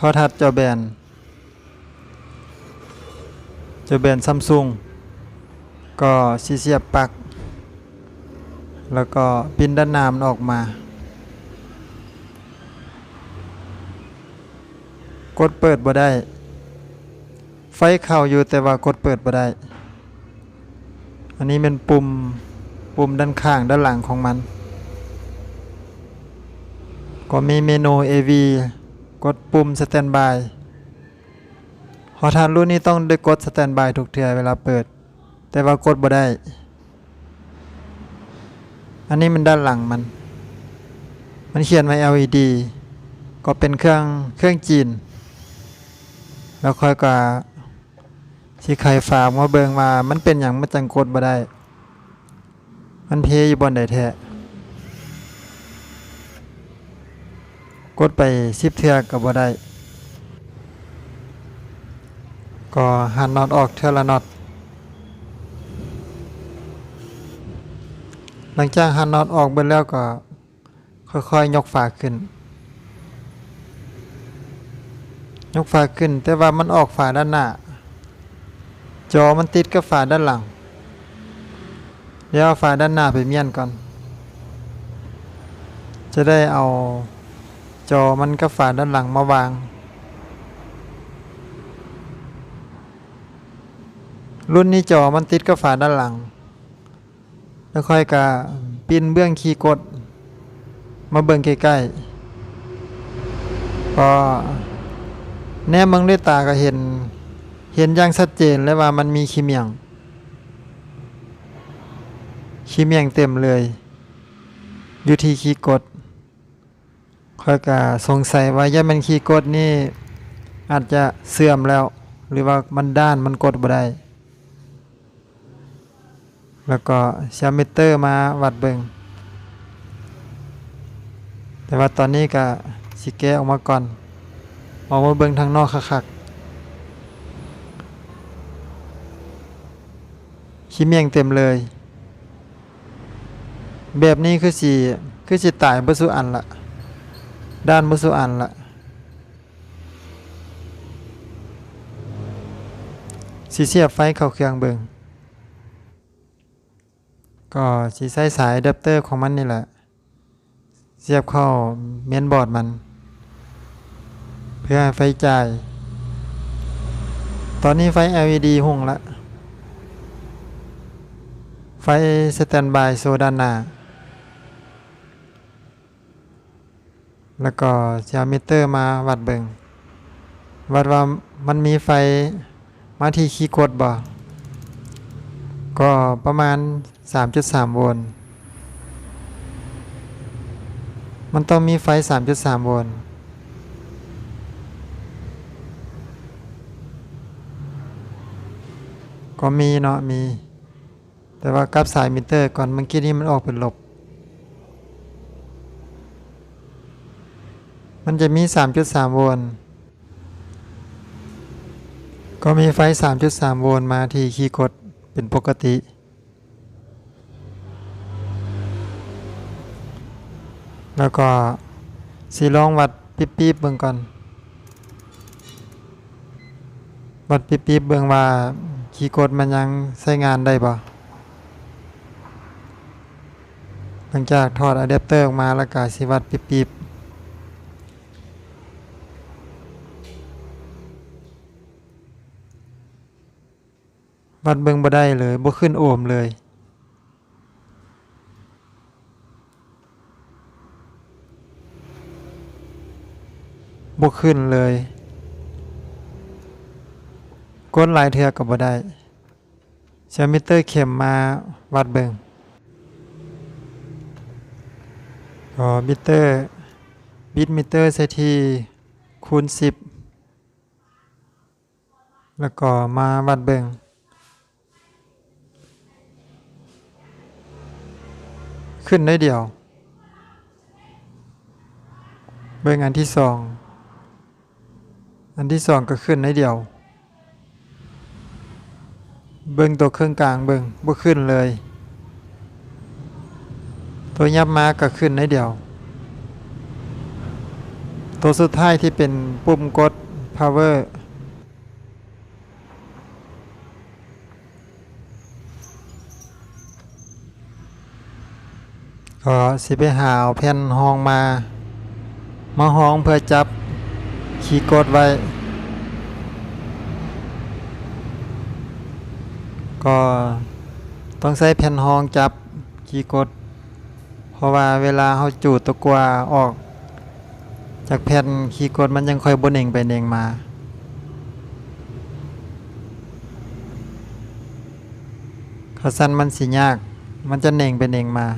ทอทัศน์จอแบนจอแบนซัมซุงก็สีเสียบปลัก แล้วก็ปินด้านหน้ามันออกมา กดเปิดบ่ได้ ไฟเข้าอยู่แต่ว่ากดเปิดบ่ได้ อันนี้เป็นปุ่มปุ่มด้านข้างด้านหลังของมัน ก็มีเมนู AV กดปุ่ม Standby หอทานรุ่นนี้ต้องได้กด Standby ทุกเทื่อเวลาเปิด แต่ว่ากดบ่ได้ อันนี้มันด้านหลังมัน มันเขียนไว้ LED ก็เป็นเครื่องเครื่องจีน แล้วค่อยก็สิใครฝากมาเบิงว่ามันเป็นอย่างมันจังกดบ่ได้ มันเพยอยู่บนใดแท้ กดไปสิบเทือกับบ่ได้ก็หันน็อตออกเทือละน็อตหลังจากหันน็อตออกเบิดแล้วก็ค่อยๆยกฝาขึ้น ยกฝาขึ้น แต่ว่ามันออกฝาด้านหน้า จอมันติดกับฝาด้านหลังเดี๋ยวฝาด้านหน้าไปเมียนก่อน จะได้เอา จอมันกับฝาด้านหลังมาวาง รุ่นนี้จอมันติดกับฝาด้านหลัง แล้วค่อยกะปินเบื้องคีย์กด มาเบิ่งใกล้ๆพอแนมมึงด้วยตาก็เห็น เห็นอย่างชัดเจนเลยว่ามันมีขี้เมียงขี้เมียงเต็มเลย อยู่ที่คีย์กด ข้อยก็สงสัยว่ายามันคีย์กดนี่อาจจะเสื่อมแล้ว หรือว่ามันด้านมันกดบ่ได้แล้วก็เชามิเตอร์มาวัดเบิงแต่ว่าตอนนี้ก็สิแกออกมาก่อน ออกมาเบิงทางนอกคักๆขี้เมียงเต็มเลย แบบนี้คือสิคือสิตายบ่สุอันละ ด้านมุสุอันละสีเสียบไฟเข้าเครื่องเบิงก็สีใส่สายอะแดปเตอร์ของมันนี่แหละ เสียบเข้าเมนบอร์ดมัน เพื่อไฟจ่าย ตอนนี้ไฟ LED หุ่งละ ไฟสแตนบายโซด้านหน้า แล้วก็จะเอามิเตอร์มาวัดเบิงวัดว่ามันมีไฟมาที่คีย์กดบ่ก็ประมาณ 3.3 โวลต์มันต้องมีไฟ 3.3 โวลต์ก็มีเนาะมี แต่ว่ากับสายมิเตอร์ก่อนเมื่อกี้นี้มันออกเป็นลบ มันจะมี 3.3 โวลต์ก็มีไฟ 3.3 โวลต์มาที่คีย์กดเป็นปกติ แล้วก็สีลองวัดปิ๊บๆเบิ่งก่อน วัดปิ๊บๆเบิ่งว่าคีย์กดมันยังใช้งานได้บ่หลังจากถอดอะแดปเตอร์ออกมาแล้วก็สิวัดปิ๊บ วัดเบิงบ่ได้เลยบ่ขึ้นโอมเลยบ่ขึ้นเลยกดหลายเทือก็บ่ได้ใช้มิเตอร์เข็มมาวัดเบิงก็มิเตอร์บิตมิเตอร์ใส่ทีคูณ 10 แล้วก็มาวัดเบิง ขึ้นได้เดียวเบิ่งอันที่สอง อันที่สองก็ขึ้นได้เดียว เบิ่งตัวเครื่องกลางเบิ่งบ่ขึ้นเลย ตัวยับมาก็ขึ้นได้เดียว ตัวสุดท้ายที่เป็นปุ่มกด power ก็สิไปหาเอาแผ่นห้องมา มาห้องเพื่อจับคีกดไว้ ก็ต้องใช้แผ่นห้องจับคีกด เพราะว่าเวลาเขาจูดตะกัวออก จากแผ่นคีกดมันยังค่อยบนเองไปเองมาขาสั้นมันสิยาก มันจะเน่งเป็นเองมา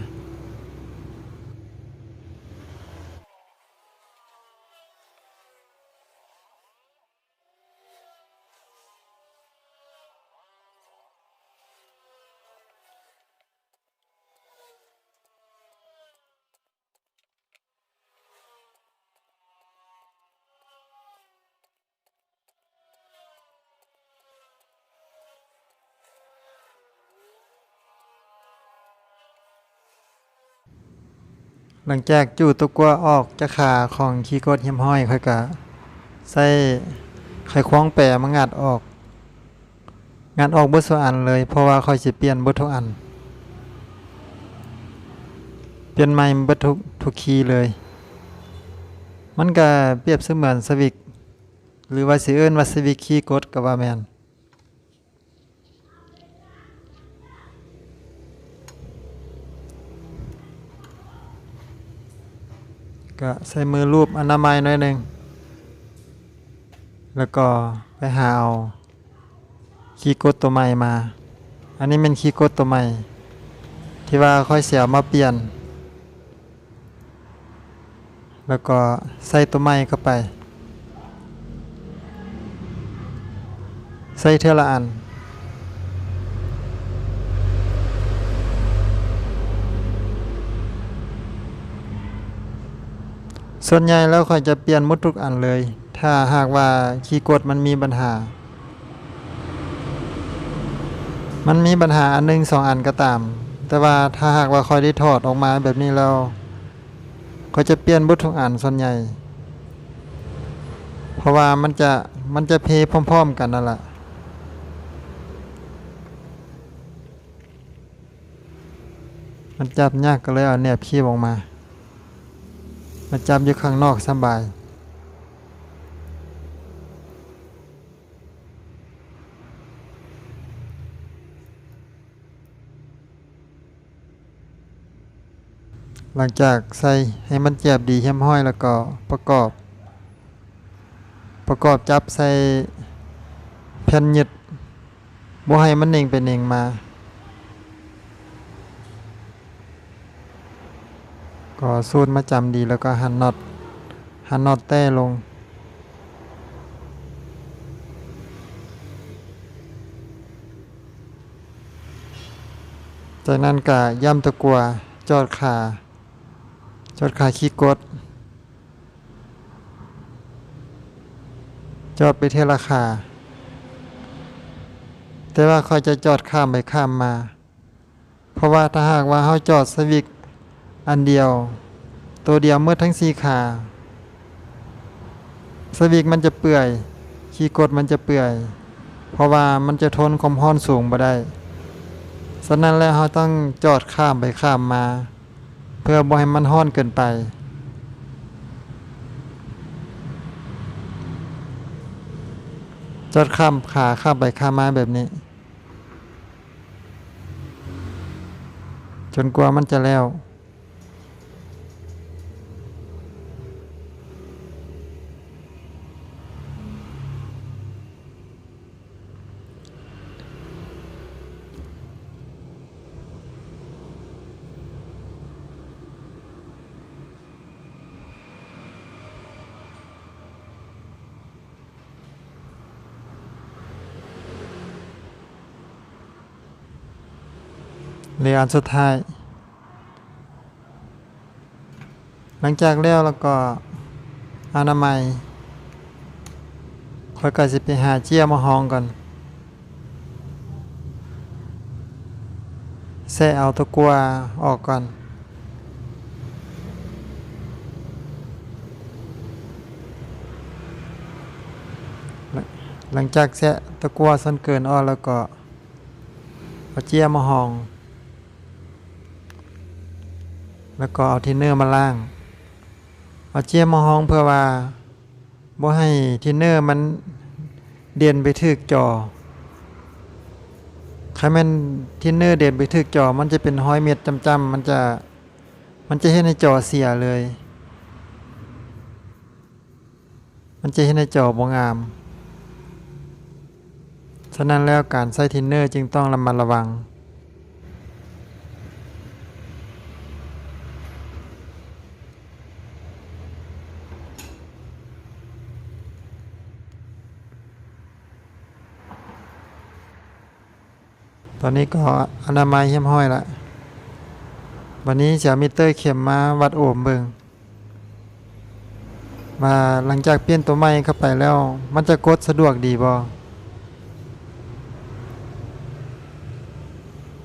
หลังจากจูดตะกัวออกจากขาของคีย์กดเหียมห้อยค่อยกะใส่ไขควงแปรมางัดออก งัดออกเบิดทุกอันเลย เพราะว่าค่อยสิเปลี่ยนเบิดทุกอัน เปลี่ยนใหม่เบิดทุกทุกคีเลย มันก็เปรียบเสมือนสวิกหรือว่าสิเอิ้นว่าสวิกคีย์กดก็ว่าแมน ก็ใส่มือรูปอนามัยหน่อยหนึ่งแล้วก็ไปหาเอาคีย์กดตัวใหม่มา อันนี้เป็นคีย์กดตัวใหม่ ที่ว่าค่อยเสียมาเปลี่ยน แล้วก็ใส่ตัวใหม่เข้าไป ใส่เทละอัน ส่วนใหญ่แล้วค่อยจะเปลี่ยนหมดทุกอันเลย ถ้าหากว่าคีย์กดมันมีปัญหา มันมีปัญหาอันหนึ่งสองอันก็ตาม แต่ว่าถ้าหากว่าค่อยได้ถอดออกมาแบบนี้แล้วก็จะเปลี่ยนหมดทุกอันส่วนใหญ่ เพราะว่ามันจะมันจะเพพร้อม ๆ กันนั่นแหละมันจับยากก็เลยเอาแนบคีบออกมา มาจับอยู่ข้างนอกสบาย หลังจากใส่ให้มันเจ็บดีเข้มห้อยแล้วก็ประกอบ ประกอบจับใส่แผ่นยึดบ่ให้มันเน่งเป็นเน่งมา ก็สูตรมาจำดีแล้วก็หันน็อตหันน็อตแต้ลง จากนั้นก็ย่ำตะกัวจอดขาจอดขาขี้กด จอดไปเทละขาแต่ว่าเขาจะจอดข้ามไปข้ามมา เพราะว่าถ้าหากว่าเขาจอดสวิก อันเดียว ตัวเดียวเมื่อทั้งสี่ขาสวิกมันจะเปื่อยคีย์กดมันจะเปื่อย เพราะว่ามันจะทนความร้อนสูงบ่ได้ฉะนั้นแล้วเราต้องจอดข้ามไปข้ามมา เพื่อบ่ให้มันร้อนเกินไป จอดข้ามขาข้ามไปข้ามมาแบบนี้ จนกว่ามันจะแล้ว เหลืออันสุดท้าย หลังจากแล้วแล้วก็อนามัยค่อยก็สิไปหาเจียมาห้องก่อนแซ่เอาตะกัวออกก่อน หลังจากแซะตะกัวส่วนเกินออกแล้วก็เอาเจียมาหอง แล้วก็เอาทินเนอร์มาล่าง เอาเจียมาห้องเพื่อว่าบ่ให้ทินเนอร์มันเด่นไปถึกจอใครมันทินเนอร์เด่นไปถึกจอ มันจะเป็นห้อยเม็ดจำๆมันจะมันจะให้ในจอเสียเลย มันจะให้ในจอบ่งาม ฉะนั้นแล้วการใส่ทินเนอร์จึงต้องระมัดระวัง ตอนนี้ก็อนามัยเหี่ยมห้อยละวันนี้จะเอามิเตอร์เข็มมาวัดโอมเบิงมาหลังจากเปลี่ยนตัวใหม่เข้าไปแล้ว มันจะกดสะดวกดีบ่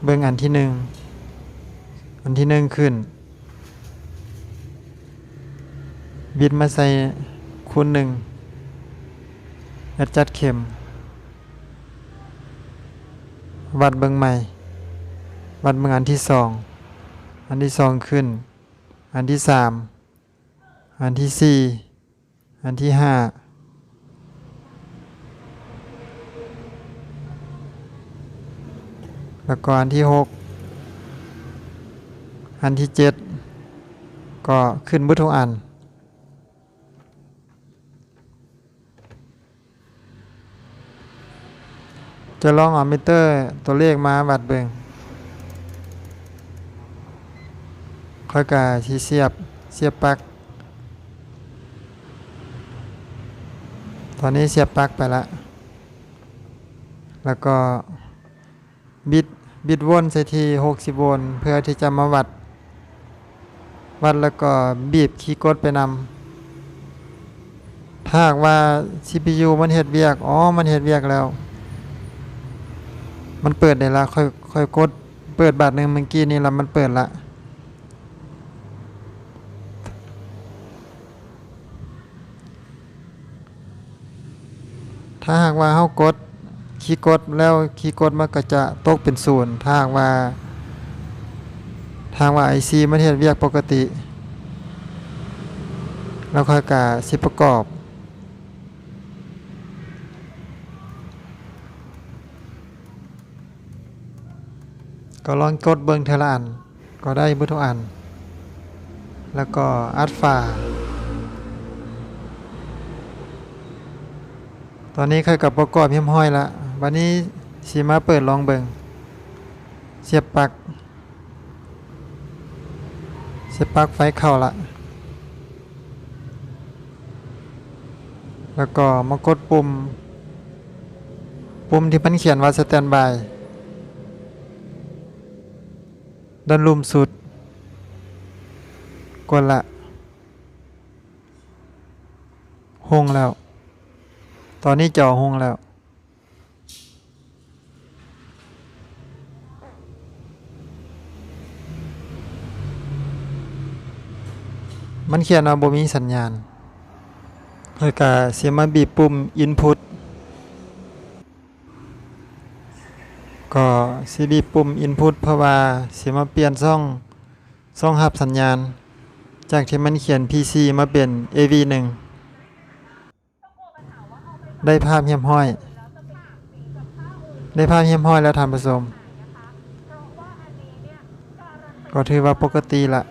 เบิงอันที่หนึ่งอันที่หนึ่งขึ้น บิดมาใส่คูณหนึ่งแอดจัดเข็ม วัดเบิงใหม่ วัดเบิงอันที่สอง อันที่สองขึ้น อันที่สาม อันที่สี่ อันที่ห้า แล้วก็อันที่หก อันที่เจ็ด ก็ขึ้นบุทุกอัน จะลองเอามิเตอร์ตัวเลขมาวัดเบิงค่อยกาที่เสียบเสียบปลั๊กตอนนี้เสียบปลั๊กไปละแล้วก็บิดบิดวนใส่ที60โวลต์เพื่อที่จะมาวัด วัดแล้วก็บีบคีย์กดไปนำถ้าหากว่า CPU มันเฮ็ดเวียก อ๋อ มันเฮ็ดเวียกแล้ว มันเปิดได้ละค่อยค่อยกดเปิดบาทหนึ่งเมื่อกี้นี่ละมันเปิดละถ้าหากว่าเฮากดคีย์กดแล้วคีย์กดมันก็จะตกเป็นศูนย์ถ้าหากว่าทางว่า IC มันเฮ็ดเวียกปกติ แล้วค่อยกะสิประกอบ ก็ลองกดเบิ่งเทอละอัน ก็ได้เบ่ทุกอัน แล้วก็อัดฝาตอนนี้เคยกับประกอบเพียมห้อยละวันนี้สีมาเปิดลองเบิงเสียบปลั๊กเสียบปลั๊กไฟเข้าละแล้วก็มากดปุ่ม ปุ่มที่มันเขียนว่าสแตนบาย ด้านลุ่มสุด กดละหงแล้ว ตอนนี้จอหงแล้วมันเขียนว่าบ่มีสัญญาณแล้วก็เสียมาบีบปุ่ม input ก็สิบีปุ่ม input เพราะว่าเสียมาเปลี่ยนช่องช่องหับสัญญาณ จากที่มันเขียน PC มาเป็น AV1 ได้ภาพเหียมห้อย ได้ภาพเหียมห้อยแล้วทำผสม ก็ถือว่าปกติละ